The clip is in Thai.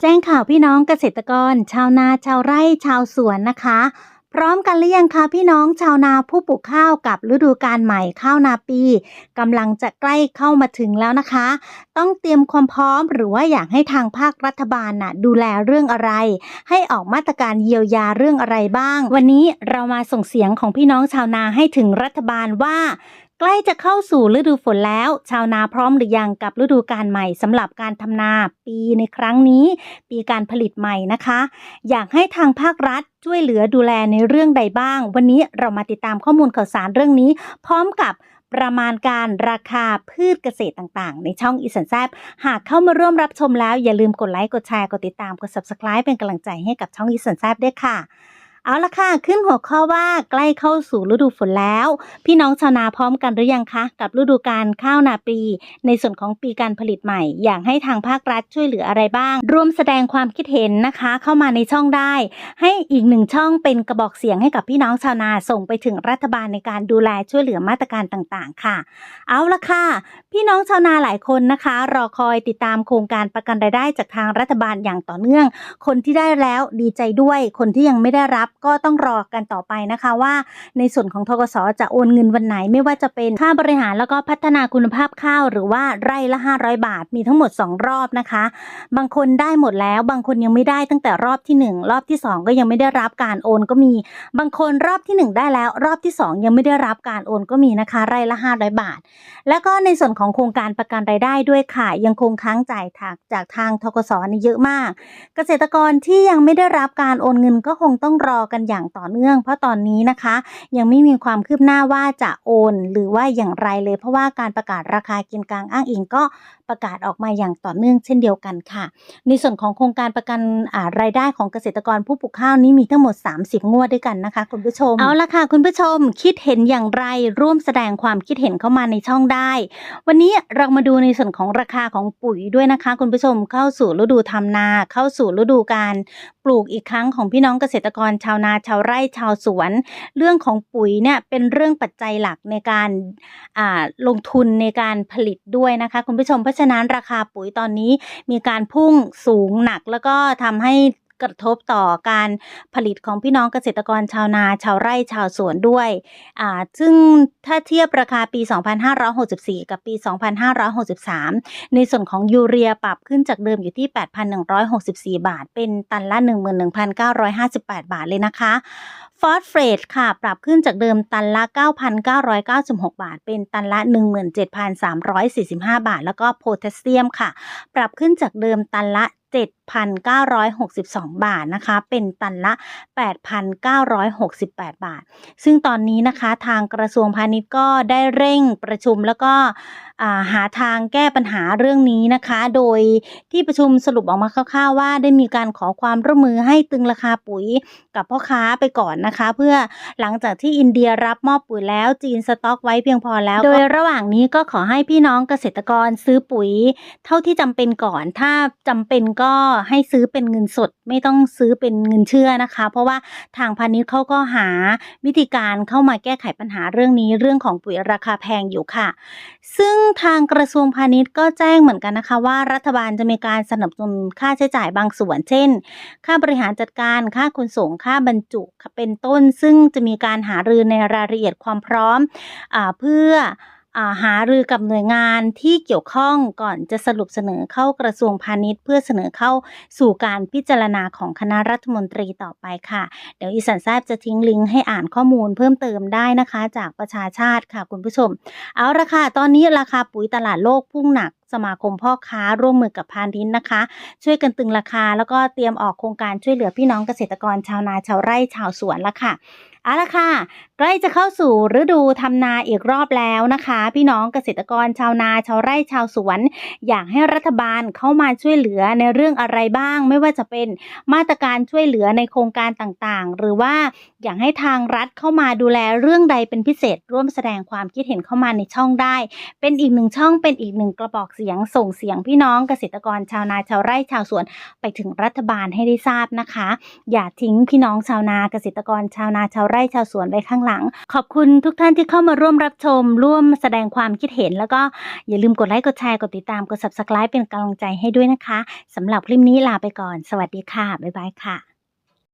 แจ้งข่าวพี่น้องเกษตรกร ชาวนาชาวไร่ชาวสวนนะคะ พร้อมกันหรือยังคะพี่น้องชาวนาผู้ปลูกข้าวกับฤดูกาลใหม่ข้าวนาปีกำลังจะใกล้เข้ามาถึงแล้วนะคะ ต้องเตรียมความพร้อมหรือว่าอยากให้ทางภาครัฐบาลน่ะดูแลเรื่องอะไร ให้ออกมาตรการเยียวยาเรื่องอะไรบ้าง วันนี้เรามาส่งเสียงของพี่น้องชาวนาให้ถึงรัฐบาลว่า ใกล้จะเข้าสู่ฤดูฝนแล้ว ชาวนาพร้อมหรือยังกับฤดูกาลใหม่สำหรับการทำนาปีในครั้งนี้ ปีการผลิตใหม่นะคะ อยากให้ทางภาครัฐช่วยเหลือดูแลในเรื่องใดบ้าง วันนี้เรามาติดตามข้อมูลข่าวสารเรื่องนี้ พร้อมกับประมาณการราคาพืชเกษตรต่างๆ ในช่องอีสันแซบหากเข้ามาร่วมรับชมแล้วอย่าลืมกดไลค์กดแชร์กดติดตามกด subscribe เป็นกำลังใจให้กับช่องอีสันแซบด้วยค่ะ เอาละค่ะ ขึ้นหัวข้อว่าใกล้เข้าสู่ฤดูฝนแล้ว พี่น้องชาวนาพร้อมกันหรือยังคะ กับฤดูการข้าวนาปี ในส่วนของปีการผลิตใหม่ อยากให้ทางภาครัฐช่วยเหลืออะไรบ้าง รวมแสดงความคิดเห็นนะคะ เข้ามาในช่องได้ ให้อีกหนึ่งช่องเป็นกระบอกเสียงให้กับพี่น้องชาวนาส่งไปถึงรัฐบาลในการดูแลช่วยเหลือมาตรการต่างๆ ค่ะ เอาละค่ะ พี่น้องชาวนาหลายคนนะคะ รอคอยติดตามโครงการประกันรายได้จากทางรัฐบาลอย่างต่อเนื่อง คนที่ได้แล้วดีใจด้วย คนที่ยังไม่ได้รับก็ต้องรอกันต่อไปนะคะว่า ในส่วนของทกสจะโอนเงินวันไหน ไม่ว่าจะเป็นค่าบริหารแล้วก็พัฒนาคุณภาพข้าว หรือว่าไร่ละ 500 บาทมีทั้งหมด 2 รอบนะคะ บางคนได้หมดแล้ว บางคนยังไม่ได้ตั้งแต่รอบที่ 1 รอบที่ 2 ก็ยังไม่ได้รับการโอนก็มี บางคนรอบที่ 1 ได้แล้ว รอบที่ 2 ยังไม่ได้รับการโอนก็มีนะคะ ไร่ละ 500 บาท แล้วก็ในส่วนของโครงการประกันรายได้ด้วยค่ะยังคงค้างจ่ายถักจากทางทกสนี่เยอะมาก เกษตรกรที่ยังไม่ได้รับการโอนเงินก็คงต้องรอกันอย่างต่อเนื่อง เพราะตอนนี้นะคะ ยังไม่มีความคืบหน้าว่าจะโอน หรือว่าอย่างไรเลย เพราะว่าการประกาศราคากินกลางอ้างอิงก็ประกาศออกมาอย่างต่อเนื่องเช่นเดียวกันค่ะ ในส่วนของโครงการประกันรายได้ของเกษตรกรผู้ปลูกข้าวนี้มีทั้งหมด 30 งวดด้วยกันนะคะ คุณผู้ชม เอาละค่ะ คุณผู้ชมคิดเห็นอย่างไรร่วมแสดงความคิดเห็นเข้ามาในช่องได้ วันนี้เรามาดูในส่วนของราคาของปุ๋ยด้วยนะคะ คุณผู้ชมเข้าสู่ฤดูทำนา เข้าสู่ฤดูการปลูกอีกครั้งของพี่น้องเกษตรกรชาวาวนาชาวไร่ชาวสวน เรื่องของปุ๋ยเนี่ยเป็นเรื่องปัจจัยหลักในการลงทุนในการผลิตด้วยนะคะ คุณผู้ชมเพราะฉะนั้นราคาปุ๋ยตอนนี้มีการพุ่งสูงหนักแล้วก็ทำให้ กระทบต่อการผลิตของพี่น้องเกษตรกรชาวนาชาวไร่ชาวสวนด้วยอ่าซึ่งถ้าเทียบราคาปี 2564 กับปี 2563 ในส่วนของยูเรียปรับขึ้นจากเดิมอยู่ที่ 8,164 บาท เป็นตันละ 11,958 บาทเลยนะคะฟอสเฟรดค่ะ ปรับขึ้นจากเดิมตันละ 9,996 บาท เป็นตันละ 17,345 บาท แล้วก็โพแทสเซียมค่ะ ปรับขึ้นจากเดิมตันละ 7,962 บาทนะคะ เป็นตันละ 8,968 บาท ซึ่งตอนนี้นะคะทางกระทรวงพาณิชย์ก็ได้เร่งประชุมแล้วก็หาทางแก้ปัญหาเรื่องนี้นะคะ โดยที่ประชุมสรุปออกมาคร่าวๆว่าได้มีการขอความร่วมมือให้ตึงราคาปุ๋ยกับพ่อค้าไปก่อนนะคะ เพื่อหลังจากที่อินเดียรับมอบปุ๋ยแล้วจีนสต็อกไว้เพียงพอแล้ว โดยระหว่างนี้ก็ขอให้พี่น้องเกษตรกรซื้อปุ๋ย เท่าที่จำเป็นก่อน ถ้าจำเป็นก็ให้ซื้อเป็นเงินสด ไม่ต้องซื้อเป็นเงินเชื่อนะคะ เพราะว่าทางพาณิชย์เขาก็หาวิธีการเข้ามาแก้ไขปัญหาเรื่องนี้เรื่องของปุ๋ยราคาแพงอยู่ค่ะ ซึ่งทางกระทรวงพาณิชย์ก็แจ้งเหมือนกันนะคะว่ารัฐบาลจะมีการสนับสนุนค่าใช้จ่ายบางส่วน เช่น ค่าบริหารจัดการ ค่าขนส่ง ค่าบรรจุ เป็นต้น ซึ่งจะมีการหารือในรายละเอียดความพร้อมอเพื่อ หารือกับหน่วยงานที่เกี่ยวข้องก่อนจะสรุปเสนอเข้ากระทรวงพาณิชย์ เพื่อเสนอเข้าสู่การพิจารณาของคณะรัฐมนตรีต่อไปค่ะ เดี๋ยวอีสันแซบจะทิ้งลิงก์ให้อ่านข้อมูลเพิ่มเติมได้นะคะ จากประชาชาติค่ะคุณผู้ชม เอาละค่ะตอนนี้ราคาปุ๋ยตลาดโลกพุ่งหนักสมาคมพ่อค้าร่วมมือกับพาณิชย์นะคะ ช่วยกันตึงราคา แล้วก็เตรียมออกโครงการช่วยเหลือพี่น้องเกษตรกรชาวนาชาวไร่ชาวสวนล้วค่ะ เอาละค่ะ ใกล้จะเข้าสู่ฤดูทำนาอีกรอบแล้วนะคะ พี่น้องเกษตรกรชาวนาชาวไร่ชาวสวน อยากให้รัฐบาลเข้ามาช่วยเหลือในเรื่องอะไรบ้าง ไม่ว่าจะเป็นมาตรการช่วยเหลือในโครงการต่างๆ หรือว่าอยากให้ทางรัฐเข้ามาดูแลเรื่องใดเป็นพิเศษ ร่วมแสดงความคิดเห็นเข้ามาในช่องได้ เป็นอีกหนึ่งช่องเป็นอีกหนึ่งกระบอกเสียงส่งเสียงพี่น้องเกษตรกรชาวนาชาวไร่ชาวสวน ไปถึงรัฐบาลให้ได้ทราบนะคะ อย่าทิ้งพี่น้องชาวนาเกษตรกรชาวนาชาวไร่ชาวสวนไว้ข้างหลัง ขอบคุณทุกท่านที่เข้ามาร่วมรับชม ร่วมแสดงความคิดเห็น แล้วก็อย่าลืมกดไลค์กดแชร์กดติดตามกด subscribe เป็นกำลังใจให้ด้วยนะคะสำหรับคลิปนี้ลาไปก่อน สวัสดีค่ะบ๊ายบายค่ะ